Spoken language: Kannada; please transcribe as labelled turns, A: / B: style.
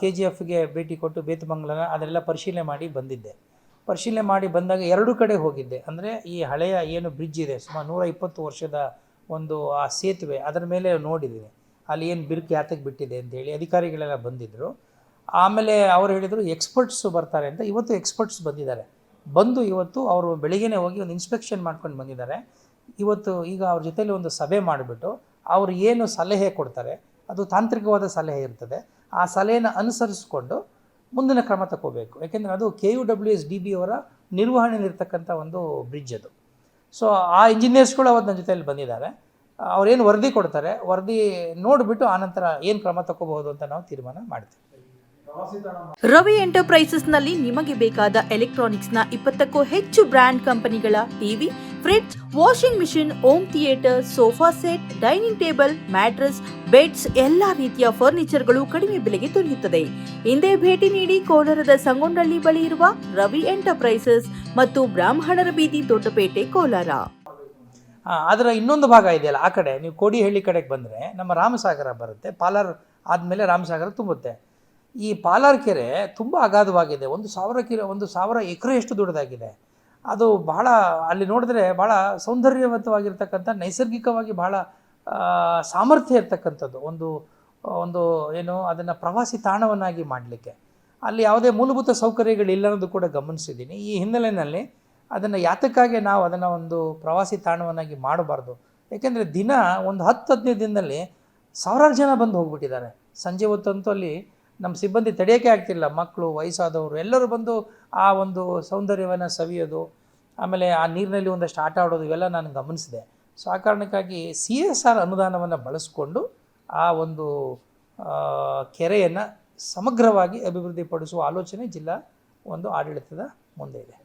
A: ಕೆ ಜಿ ಎಫ್ಗೆ ಭೇಟಿ ಕೊಟ್ಟು ಬೇತಮಂಗಲನ ಅದೆಲ್ಲ ಪರಿಶೀಲನೆ ಮಾಡಿ ಬಂದಿದ್ದೆ. ಪರಿಶೀಲನೆ ಮಾಡಿ ಬಂದಾಗ ಎರಡು ಕಡೆ ಹೋಗಿದ್ದೆ. ಅಂದರೆ ಈ ಹಳೆಯ ಏನು ಬ್ರಿಡ್ಜ್ ಇದೆ, ಸುಮಾರು ನೂರ ಇಪ್ಪತ್ತು ವರ್ಷದ ಒಂದು ಆ ಸೇತುವೆ ಅದರ ಮೇಲೆ ನೋಡಿದ್ದೀನಿ. ಅಲ್ಲಿ ಏನು ಬಿರುಕು ಯಾತಕ್ಕೆ ಬಿಟ್ಟಿದೆ ಅಂತೇಳಿ ಅಧಿಕಾರಿಗಳೆಲ್ಲ ಬಂದಿದ್ದರು ಆಮೇಲೆ ಅವರು ಹೇಳಿದರು ಎಕ್ಸ್ಪರ್ಟ್ಸು ಬರ್ತಾರೆ ಅಂತ. ಇವತ್ತು ಎಕ್ಸ್ಪರ್ಟ್ಸ್ ಬಂದಿದ್ದಾರೆ. ಬಂದು ಇವತ್ತು ಅವರು ಬೆಳಿಗ್ಗೆನೇ ಹೋಗಿ ಒಂದು ಇನ್ಸ್ಪೆಕ್ಷನ್ ಮಾಡ್ಕೊಂಡು ಬಂದಿದ್ದಾರೆ. ಇವತ್ತು ಈಗ ಅವ್ರ ಜೊತೆಯಲ್ಲಿ ಒಂದು ಸಭೆ ಮಾಡಿಬಿಟ್ಟು ಅವರು ಏನು ಸಲಹೆ ಕೊಡ್ತಾರೆ, ಅದು ತಾಂತ್ರಿಕವಾದ ಸಲಹೆ ಇರ್ತದೆ. ಆ ಸಲಹೆನ ಅನುಸರಿಸಿಕೊಂಡು ಮುಂದಿನ ಕ್ರಮ ತಗೋಬೇಕು ಯಾಕೆಂದರೆ ಅದು K U W S D B ಅವರ ನಿರ್ವಹಣೆಯಲ್ಲಿರ್ತಕ್ಕಂಥ ಒಂದು ಬ್ರಿಡ್ಜ್ ಅದು. ಸೊ ಆ ಇಂಜಿನಿಯರ್ಸ್ಗಳು ಅವತ್ತು ನನ್ನ ಜೊತೆಯಲ್ಲಿ ಬಂದಿದ್ದಾರೆ. ಅವ್ರೇನು ವರದಿ ಕೊಡ್ತಾರೆ, ವರದಿ ನೋಡಿಬಿಟ್ಟು ಆನಂತರ ಏನು ಕ್ರಮ ತಗೋಬಹುದು ಅಂತ ನಾವು ತೀರ್ಮಾನ ಮಾಡ್ತೀವಿ.
B: ರವಿ ಎಂಟರ್ಪ್ರೈಸಸ್ನಲ್ಲಿ ನಿಮಗೆ ಬೇಕಾದ ಎಲೆಕ್ಟ್ರಾನಿಕ್ಸ್ನ ಇಪ್ಪತ್ತಕ್ಕೂ ಹೆಚ್ಚು ಬ್ರ್ಯಾಂಡ್ ಕಂಪನಿಗಳ TV fridge, washing machine, home theatre, sofa set, dining table, mattress beds ಎಲ್ಲಾ ರೀತಿಯ ಫರ್ನಿಚರ್ಗಳು ಕಡಿಮೆ ಬೆಲೆಗೆ ದೊರೆಯುತ್ತದೆ. ಹಿಂದೆ ಭೇಟಿ ನೀಡಿ ಕೋಲಾರದ ಸಂಗೊಂಡಳ್ಳಿ ಬಳಿ ಇರುವ ರವಿ ಎಂಟರ್ಪ್ರೈಸಸ್ ಮತ್ತು ಬ್ರಾಹ್ಮಣರ ಬೀದಿ ದೊಡ್ಡಪೇಟೆ ಕೋಲಾರ.
A: ಅದರ ಇನ್ನೊಂದು ಭಾಗ ಇದೆಯಲ್ಲ ಆ ಕಡೆ. ನೀವು ಕೋಡಿಹಳ್ಳಿ ಕಡೆಗೆ ಬಂದರೆ ನಮ್ಮ ರಾಮಸಾಗರ ಬರುತ್ತೆ. ಪಾಲಾರ್ ಆದಮೇಲೆ ರಾಮಸಾಗರ ತುಂಬುತ್ತೆ. ಈ ಪಾಲಾರ್ ಕೆರೆ ತುಂಬ ಅಗಾಧವಾಗಿದೆ. ಒಂದು ಸಾವಿರ ಕಿಲೋ ಒಂದು ಸಾವಿರ ಎಕರೆಯಷ್ಟು ದೊಡ್ಡದಾಗಿದೆ. ಅದು ಬಹಳ ಅಲ್ಲಿ ನೋಡಿದ್ರೆ ಭಾಳ ಸೌಂದರ್ಯವಂತವಾಗಿರ್ತಕ್ಕಂಥ ನೈಸರ್ಗಿಕವಾಗಿ ಆ, ಸಾಮರ್ಥ್ಯ ಇರ್ತಕ್ಕಂಥದ್ದು. ಒಂದು ಒಂದು ಏನು, ಅದನ್ನು ಪ್ರವಾಸಿ ತಾಣವನ್ನಾಗಿ ಮಾಡಲಿಕ್ಕೆ. ಅಲ್ಲಿ ಯಾವುದೇ ಮೂಲಭೂತ ಸೌಕರ್ಯಗಳಿಲ್ಲ ಅನ್ನೋದು ಕೂಡ ಗಮನಿಸಿದ್ದೀನಿ. ಈ ಹಿನ್ನೆಲೆಯಲ್ಲಿ ಅದನ್ನು ಯಾತಕ್ಕಾಗಿ ನಾವು ಅದನ್ನು ಒಂದು ಪ್ರವಾಸಿ ತಾಣವನ್ನಾಗಿ ಮಾಡಬಾರ್ದು. ಏಕೆಂದರೆ ದಿನ ಒಂದು ಹತ್ತು, ಹದಿನೈದು ದಿನದಲ್ಲಿ ಸಾವಿರಾರು ಜನ ಬಂದು ಹೋಗ್ಬಿಟ್ಟಿದ್ದಾರೆ. ಸಂಜೆ ಹೊತ್ತಂತೂ ಅಲ್ಲಿ ನಮ್ಮ ಸಿಬ್ಬಂದಿ ತಡೆಯೋಕೆ ಆಗ್ತಿಲ್ಲ. ಮಕ್ಕಳು, ವಯಸ್ಸಾದವರು ಎಲ್ಲರೂ ಬಂದು ಆ ಒಂದು ಸೌಂದರ್ಯವನ್ನು ಸವಿಯೋದು, ಆಮೇಲೆ ಆ ನೀರಿನಲ್ಲಿ ಒಂದಷ್ಟು ಆಟ ಆಡೋದು ಇವೆಲ್ಲ ನಾನು ಗಮನಿಸಿದೆ. ಸೊ ಆ ಕಾರಣಕ್ಕಾಗಿ ಸಿ ಎಸ್ ಆರ್ ಅನುದಾನವನ್ನು ಬಳಸಿಕೊಂಡು ಆ ಒಂದು ಕೆರೆಯನ್ನು ಸಮಗ್ರವಾಗಿ ಅಭಿವೃದ್ಧಿಪಡಿಸುವ ಆಲೋಚನೆ ಜಿಲ್ಲಾ ಒಂದು ಆಡಳಿತದ ಮುಂದೆ ಇದೆ.